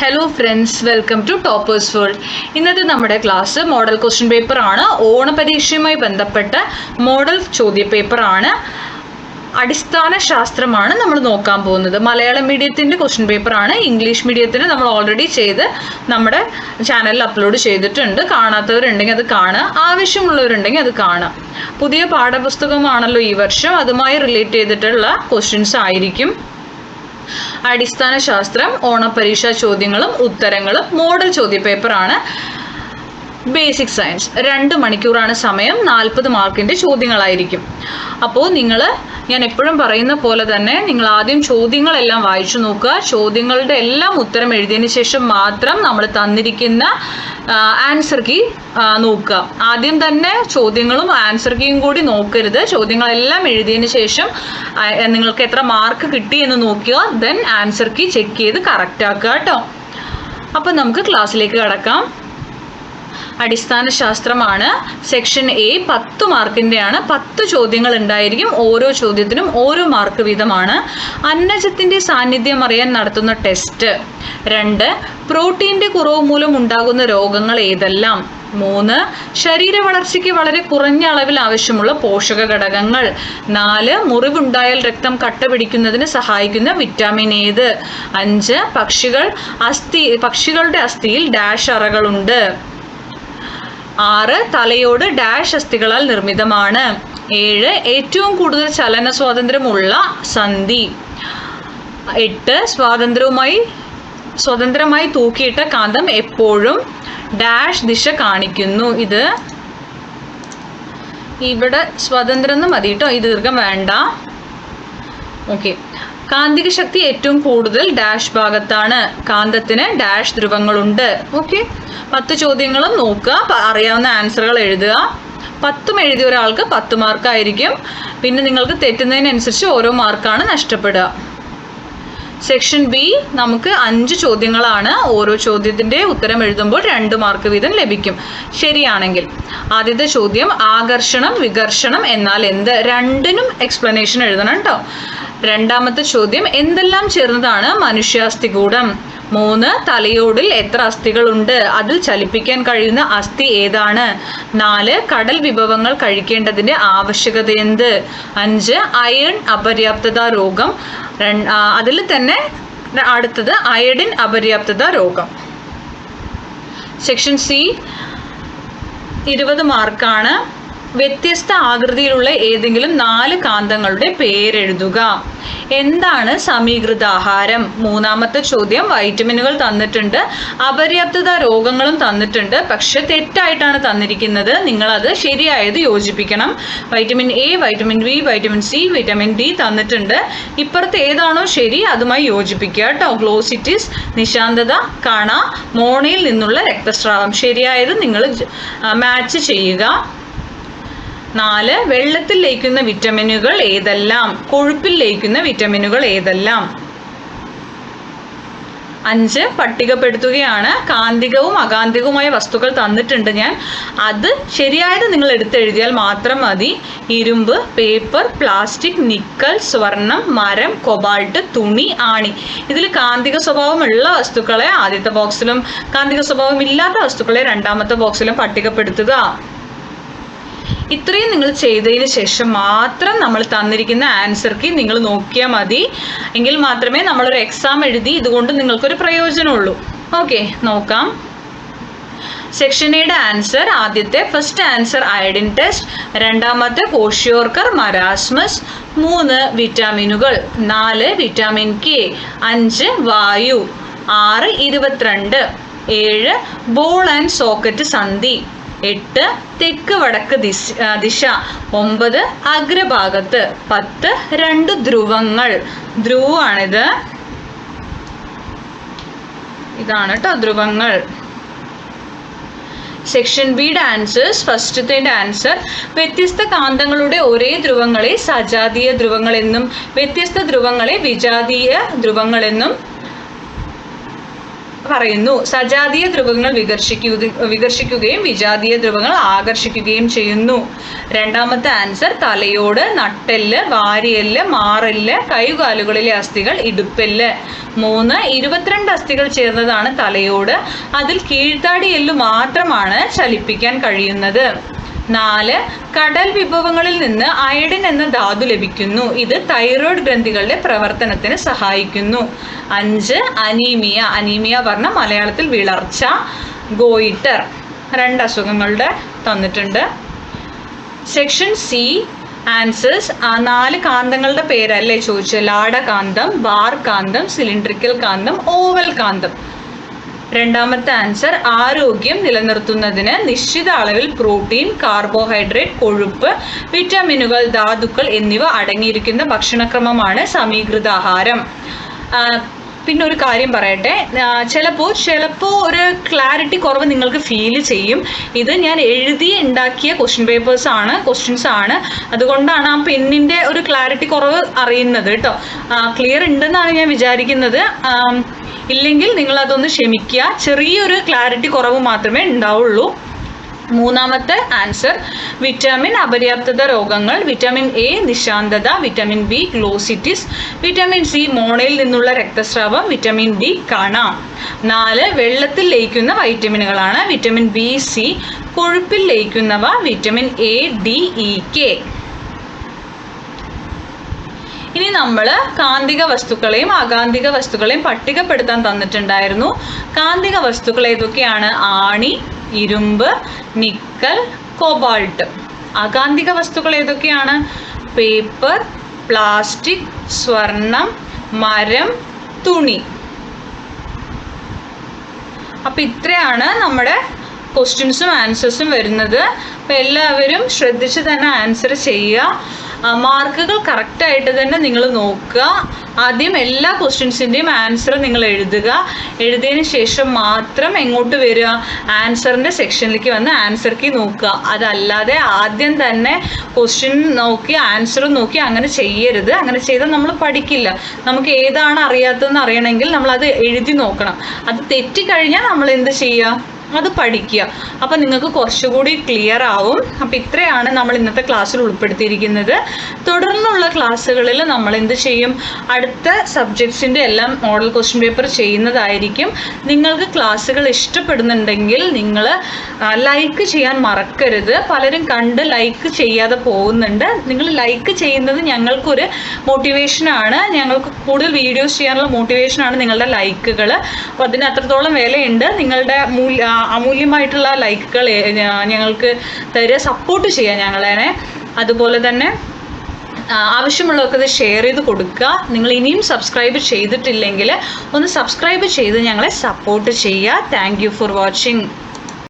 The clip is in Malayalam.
Hello friends welcome to toppers world ഇന്നത്തെ നമ്മുടെ ക്ലാസ് മോഡൽ ക്വസ്റ്റ്യൻ പേപ്പർ ആണ്. ഓണപരീക്ഷയുമായി ബന്ധപ്പെട്ട മോഡൽ ചോദ്യ പേപ്പർ ആണ്. അടിസ്ഥാന ശാസ്ത്രമാണ് നമ്മൾ നോക്കാൻ പോകുന്നത്. മലയാളം മീഡിയത്തിന്റെ ക്വസ്റ്റ്യൻ പേപ്പർ ആണ്. ഇംഗ്ലീഷ് മീഡിയത്തിന് നമ്മൾ ഓൾറെഡി ചെയ്ത് നമ്മുടെ ചാനലിൽ അപ്ലോഡ് ചെയ്തിട്ടുണ്ട്. കാണാത്തവരുണ്ടെങ്കിൽ അത് കാണുക. ആവശ്യമുള്ളവരുണ്ടെങ്കിൽ അത് കാണുക. പുതിയ പാഠപുസ്തകമാണല്ലോ ഈ വർഷം. അതുമായി റിലേറ്റ് ചെയ്തിട്ടുള്ള ക്വസ്റ്റ്യൻസ് ആയിരിക്കും. അടിസ്ഥാന ശാസ്ത്രം ഓണപരീക്ഷ ചോദ്യങ്ങളും ഉത്തരങ്ങളും മോഡൽ ചോദ്യപേപ്പറാണ്. ബേസിക് സയൻസ് രണ്ട് മണിക്കൂറാണ് സമയം. നാൽപ്പത് മാർക്കിന്റെ ചോദ്യങ്ങളായിരിക്കും. അപ്പോൾ നിങ്ങൾ ഞാൻ എപ്പോഴും പറയുന്ന പോലെ തന്നെ നിങ്ങൾ ആദ്യം ചോദ്യങ്ങളെല്ലാം വായിച്ചു നോക്കുക. ചോദ്യങ്ങളുടെ എല്ലാം ഉത്തരം എഴുതിയതിന് ശേഷം മാത്രം നമ്മൾ തന്നിരിക്കുന്ന ആൻസർ കീ നോക്കുക. ആദ്യം തന്നെ ചോദ്യങ്ങളും ആൻസർ കീയും കൂടി നോക്കരുത്. ചോദ്യങ്ങളെല്ലാം എഴുതിയതിന് ശേഷം നിങ്ങൾക്ക് എത്ര മാർക്ക് കിട്ടി എന്ന് നോക്കുക. ദെൻ ആൻസർ കീ ചെക്ക് ചെയ്ത് കറക്റ്റ് ആക്കുക കേട്ടോ. അപ്പം നമുക്ക് ക്ലാസ്സിലേക്ക് കടക്കാം. അടിസ്ഥാന ശാസ്ത്രമാണ് സെക്ഷൻ എ പത്ത് മാർക്കിന്റെയാണ് പത്ത് ചോദ്യങ്ങൾ ഉണ്ടായിരിക്കും ഓരോ ചോദ്യത്തിനും ഓരോ മാർക്ക് വീതമാണ്. അന്നജത്തിന്റെ സാന്നിധ്യം അറിയാൻ നടത്തുന്ന ടെസ്റ്റ് രണ്ട് പ്രോട്ടീന്റെ കുറവ് മൂലം ഉണ്ടാകുന്ന രോഗങ്ങൾ ഏതെല്ലാം? മൂന്ന് ശരീര വളർച്ചയ്ക്ക് വളരെ കുറഞ്ഞ അളവിൽ ആവശ്യമുള്ള പോഷക ഘടകങ്ങൾ. നാല് മുറിവുണ്ടായാൽ രക്തം കട്ട പിടിക്കുന്നതിന് സഹായിക്കുന്ന വിറ്റാമിൻ ഏത്? അഞ്ച് പക്ഷികൾ അസ്ഥി പക്ഷികളുടെ അസ്ഥിയിൽ ഡാഷ് അറകളുണ്ട്. ആറ് തലയോട് ഡാഷ് അസ്ഥികളാൽ നിർമ്മിതമാണ്. ഏഴ് ഏറ്റവും കൂടുതൽ ചലന സ്വാതന്ത്ര്യമുള്ള സന്ധി. എട്ട് സ്വാതന്ത്ര്യവുമായി സ്വതന്ത്രമായി തൂക്കിയിട്ട കാന്തം എപ്പോഴും ഡാഷ് ദിശ കാണിക്കുന്നു. ഇത് ഇവിടെ സ്വതന്ത്രം മതി കേട്ടോ ഈ ദീർഘം വേണ്ട. ഓക്കെ. കാന്തിക ശക്തി ഏറ്റവും കൂടുതൽ ഡാഷ് ഭാഗത്താണ്. കാന്തത്തിന് ഡാഷ് ധ്രുവങ്ങളുണ്ട്. ഓക്കെ? പത്ത് ചോദ്യങ്ങളും നോക്കുക. അറിയാവുന്ന ആൻസറുകൾ എഴുതുക. പത്തും എഴുതിയ ഒരാൾക്ക് പത്ത് മാർക്കായിരിക്കും. പിന്നെ നിങ്ങൾക്ക് തെറ്റുന്നതിനനുസരിച്ച് ഓരോ മാർക്കാണ് നഷ്ടപ്പെടുക. സെക്ഷൻ ബി നമുക്ക് അഞ്ച് ചോദ്യങ്ങളാണ്. ഓരോ ചോദ്യത്തിന്റെ ഉത്തരം എഴുതുമ്പോൾ രണ്ട് മാർക്ക് വീതം ലഭിക്കും. ശരിയാണെങ്കിൽ. ആദ്യത്തെ ചോദ്യം ആകർഷണം വികർഷണം എന്നാൽ എന്ത്? രണ്ടിനും എക്സ്പ്ലനേഷൻ എഴുതണം കേട്ടോ രണ്ടാമത്തെ ചോദ്യം എന്തെല്ലാം ചേർന്നതാണ് മനുഷ്യാസ്ഥികൂടം മൂന്ന് തലയോടിൽ എത്ര അസ്ഥികളുണ്ട്? അതിൽ ചലിപ്പിക്കാൻ കഴിയുന്ന അസ്ഥി ഏതാണ്? നാല് കടൽ വിഭവങ്ങൾ കഴിക്കേണ്ടതിന്റെ ആവശ്യകത എന്ത്? അഞ്ച് അയൺ അപര്യാപ്തത രോഗം. അതിൽ തന്നെ അടുത്തത് അയഡിൻ അപര്യാപ്തത രോഗം. സെക്ഷൻ സി ഇരുപത് മാർക്കാണ്. വ്യത്യസ്ത ആകൃതിയിലുള്ള ഏതെങ്കിലും നാല് കാന്തങ്ങളുടെ പേരെഴുതുക. എന്താണ് സമീകൃതാഹാരം മൂന്നാമത്തെ ചോദ്യം വൈറ്റമിനുകൾ തന്നിട്ടുണ്ട് അപര്യാപ്തത രോഗങ്ങളും തന്നിട്ടുണ്ട് പക്ഷെ തെറ്റായിട്ടാണ് തന്നിരിക്കുന്നത്. നിങ്ങൾ അത് ശരിയായത് യോജിപ്പിക്കണം. Vitamin A vitamin B vitamin C vitamin D തന്നിട്ടുണ്ട്. ഇപ്പുറത്ത് ഏതാണോ ശരി അതുമായി യോജിപ്പിക്കുക കേട്ടോ. ഗ്ലോസിറ്റിസ് നിശാന്തത കാണ മോണയിൽ നിന്നുള്ള രക്തസ്രാവം. ശരിയായത് നിങ്ങൾ മാച്ച് ചെയ്യുക. നാല് വെള്ളത്തിൽ ലയിക്കുന്ന വിറ്റമിനുകൾ ഏതെല്ലാം? കൊഴുപ്പിൽ ലയിക്കുന്ന വിറ്റമിനുകൾ ഏതെല്ലാം? അഞ്ച് പട്ടികപ്പെടുത്തുകയാണ്. കാന്തികവും അകാന്തികവുമായ വസ്തുക്കൾ തന്നിട്ടുണ്ട് ഞാൻ. അത് ശരിയായത് നിങ്ങൾ എടുത്തെഴുതിയാൽ മാത്രം മതി. ഇരുമ്പ് പേപ്പർ പ്ലാസ്റ്റിക് നിക്കൽ സ്വർണം മരം കൊബാൾട്ട് തുണി ആണി. ഇതിൽ കാന്തിക സ്വഭാവമുള്ള വസ്തുക്കളെ ആദ്യത്തെ ബോക്സിലും കാന്തിക സ്വഭാവം ഇല്ലാത്ത വസ്തുക്കളെ രണ്ടാമത്തെ ബോക്സിലും പട്ടികപ്പെടുത്തുക. ഇത്രയും നിങ്ങൾ ചെയ്തതിന് ശേഷം മാത്രം നമ്മൾ തന്നിരിക്കുന്ന ആൻസർ കീ നിങ്ങൾ നോക്കിയാൽ മതി. എങ്കിൽ മാത്രമേ നമ്മളൊരു എക്സാം എഴുതി ഇതുകൊണ്ട് നിങ്ങൾക്കൊരു പ്രയോജനമുള്ളൂ. ഓക്കെ നോക്കാം. സെക്ഷൻ എയുടെ ആൻസർ ആദ്യത്തെ ഫസ്റ്റ് ആൻസർ അയഡിൻ ടെസ്റ്റ് രണ്ടാമത്തെ കോഷിയോർക്കർ മരാസ്മസ് മൂന്ന് വിറ്റാമിനുകൾ നാല് വിറ്റാമിൻ കെ അഞ്ച് വായു ആറ് ഇരുപത്തിരണ്ട് ഏഴ് ബോൾ ആൻഡ് സോക്കറ്റ് സന്ധി. എട്ട് തെക്ക് വടക്ക് ദിശ ദിശ. ഒമ്പത് അഗ്രഭാഗത്ത്. പത്ത് രണ്ട് ധ്രുവങ്ങൾ. ധ്രുവാണിത്. ഇതാണ് കേട്ടോ ധ്രുവങ്ങൾ. സെക്ഷൻ ബിയുടെ ആൻസേഴ്സ് ഫസ്റ്റത്തെ ആൻസർ വ്യത്യസ്ത കാന്തങ്ങളുടെ ഒരേ ധ്രുവങ്ങളെ സജാതീയ ധ്രുവങ്ങളെന്നും വ്യത്യസ്ത ധ്രുവങ്ങളെ വിജാതീയ ധ്രുവങ്ങളെന്നും പറയുന്നു. സജാതീയ ധ്രുവങ്ങൾ വികർഷിക്കുക വികർഷിക്കുകയും വിജാതീയ ധ്രുവങ്ങൾ ആകർഷിക്കുകയും ചെയ്യുന്നു. രണ്ടാമത്തെ ആൻസർ തലയോട് നട്ടെല്ല് വാരിയെല്ല് മാറെല്ല് കൈകാലുകളിലെ അസ്ഥികൾ ഇടുപ്പെല്ല്. മൂന്ന് ഇരുപത്തിരണ്ട് അസ്ഥികൾ ചേർന്നതാണ് തലയോട്. അതിൽ കീഴ്ത്താടിയല്ലു മാത്രമാണ് ചലിപ്പിക്കാൻ കഴിയുന്നത്. നാല് കടൽ വിഭവങ്ങളിൽ നിന്ന് അയഡിൻ എന്ന ധാതു ലഭിക്കുന്നു. ഇത് തൈറോയ്ഡ് ഗ്രന്ഥികളുടെ പ്രവർത്തനത്തിന് സഹായിക്കുന്നു. അഞ്ച് അനീമിയ. അനീമിയ പറഞ്ഞ മലയാളത്തിൽ വിളർച്ച ഗോയിറ്റർ രണ്ട് അസുഖങ്ങളുടെ തന്നിട്ടുണ്ട്. സെക്ഷൻ സി ആൻസേഴ്സ് ആ നാല് കാന്തങ്ങളുടെ പേരല്ലേ ചോദിച്ചത്? ലാടകാന്തം ബാർ കാന്തം സിലിണ്ട്രിക്കൽ കാന്തം ഓവൽ കാന്തം. രണ്ടാമത്തെ ആൻസർ ആരോഗ്യം നിലനിർത്തുന്നതിന് നിശ്ചിത അളവിൽ പ്രോട്ടീൻ കാർബോഹൈഡ്രേറ്റ് കൊഴുപ്പ് വിറ്റാമിനുകൾ ധാതുക്കൾ എന്നിവ അടങ്ങിയിരിക്കുന്ന ഭക്ഷണക്രമമാണ് സമീകൃത ആഹാരം പിന്നെ ഒരു കാര്യം പറയട്ടെ. ചിലപ്പോൾ ചിലപ്പോൾ ഒരു ക്ലാരിറ്റി കുറവ് നിങ്ങൾക്ക് ഫീൽ ചെയ്യും. ഇത് ഞാൻ എഴുതി ഉണ്ടാക്കിയ ക്വസ്റ്റ്യൻ പേപ്പേഴ്സ് ആണ് ക്വസ്റ്റ്യൻസ് ആണ്. അതുകൊണ്ടാണ് ആ പെന്നിന്റെ ഒരു ക്ലാരിറ്റി കുറവ് അറിയുന്നത് കേട്ടോ. ക്ലിയർ ഉണ്ടെന്നാണ് ഞാൻ വിചാരിക്കുന്നത്. ഇല്ലെങ്കിൽ നിങ്ങൾ അതൊന്ന് ക്ഷമിക്കുക. ചെറിയൊരു ക്ലാരിറ്റി കുറവ് മാത്രമേ ഉണ്ടാവുള്ളൂ. മൂന്നാമത്തെ ആൻസർ വിറ്റാമിൻ അപര്യാപ്തത രോഗങ്ങൾ vitamin A നിശാന്തത vitamin B glossitis vitamin C മോണയിൽ നിന്നുള്ള രക്തസ്രാവം വിറ്റാമിൻ ഡി കാണാം. നാല് വെള്ളത്തിൽ ലയിക്കുന്ന വൈറ്റമിനുകളാണ് വിറ്റാമിൻ ബി സി കൊഴുപ്പിൽ ലയിക്കുന്നവ vitamin A D E K ഇനി നമ്മൾ കാന്തിക വസ്തുക്കളെയും അകാന്തിക വസ്തുക്കളെയും പട്ടികപ്പെടുത്താൻ തന്നിട്ടുണ്ടായിരുന്നു. കാന്തിക വസ്തുക്കൾ ഏതൊക്കെയാണ്? ആണി ഇരുമ്പ് നിക്കൽ കോബാൾട്ട്. അകാന്തിക വസ്തുക്കൾ ഏതൊക്കെയാണ്? പേപ്പർ പ്ലാസ്റ്റിക് സ്വർണം മരം തുണി. അപ്പം ഇത്രയാണ് നമ്മുടെ ക്വസ്റ്റ്യൻസും ആൻസേഴ്സും വരുന്നത്. അപ്പം എല്ലാവരും ശ്രദ്ധിച്ച് തന്നെ ആൻസർ ചെയ്യുക. മാർക്കുകൾ കറക്റ്റായിട്ട് തന്നെ നിങ്ങൾ നോക്കുക. ആദ്യം എല്ലാ ക്വസ്റ്റ്യൻസിന്റെയും ആൻസർ നിങ്ങൾ എഴുതുക. എഴുതിയതിന് ശേഷം മാത്രം എങ്ങോട്ട് വരിക? ആൻസറിന്റെ സെക്ഷനിലേക്ക് വന്ന് ആൻസർ കീ നോക്കുക. അതല്ലാതെ ആദ്യം തന്നെ ക്വസ്റ്റ്യൻ നോക്കി ആൻസർ നോക്കി അങ്ങനെ ചെയ്യരുത്. അങ്ങനെ ചെയ്താൽ നമ്മൾ പഠിക്കില്ല. നമുക്ക് ഏതാണ് അറിയാത്തതെന്ന് അറിയണമെങ്കിൽ നമ്മൾ അത് എഴുതി നോക്കണം. അത് തെറ്റിക്കഴിഞ്ഞാൽ നമ്മൾ എന്ത് ചെയ്യുക? അത് പഠിക്കുക. അപ്പോൾ നിങ്ങൾക്ക് കുറച്ചുകൂടി ക്ലിയർ ആവും. അപ്പോൾ ഇത്രയാണ് നമ്മൾ ഇന്നത്തെ ക്ലാസ്സിൽ ഉൾപ്പെടുത്തിയിരിക്കുന്നത്. തുടർന്നുള്ള ക്ലാസ്സുകളിൽ നമ്മൾ എന്ത് ചെയ്യും? അടുത്ത സബ്ജക്ട്സിന്റെ എല്ലാം മോഡൽ ക്വസ്റ്റ്യൻ പേപ്പർ ചെയ്യുന്നതായിരിക്കും. നിങ്ങൾക്ക് ക്ലാസ്സുകൾ ഇഷ്ടപ്പെടുന്നുണ്ടെങ്കിൽ നിങ്ങൾ ലൈക്ക് ചെയ്യാൻ മറക്കരുത്. പലരും കണ്ട് ലൈക്ക് ചെയ്യാതെ പോകുന്നുണ്ട്. നിങ്ങൾ ലൈക്ക് ചെയ്യുന്നത് ഞങ്ങൾക്കൊരു മോട്ടിവേഷനാണ് ഞങ്ങൾക്ക് കൂടുതൽ വീഡിയോസ് ചെയ്യാനുള്ള മോട്ടിവേഷനാണ് നിങ്ങളുടെ ലൈക്കുകൾ അപ്പോൾ അതിന് അത്രത്തോളം വിലയുണ്ട്. നിങ്ങളുടെ മൂല്യ അമൂല്യമായിട്ടുള്ള ലൈക്കുകൾ ഞങ്ങൾക്ക് തരിക സപ്പോർട്ട് ചെയ്യുക ഞങ്ങളെ അതുപോലെ തന്നെ ആവശ്യമുള്ളവർക്കത് ഷെയർ ചെയ്ത് കൊടുക്കുക. നിങ്ങൾ ഇനിയും സബ്സ്ക്രൈബ് ചെയ്തിട്ടില്ലെങ്കിൽ ഒന്ന് സബ്സ്ക്രൈബ് ചെയ്ത് ഞങ്ങളെ സപ്പോർട്ട് ചെയ്യുക. Thank for watching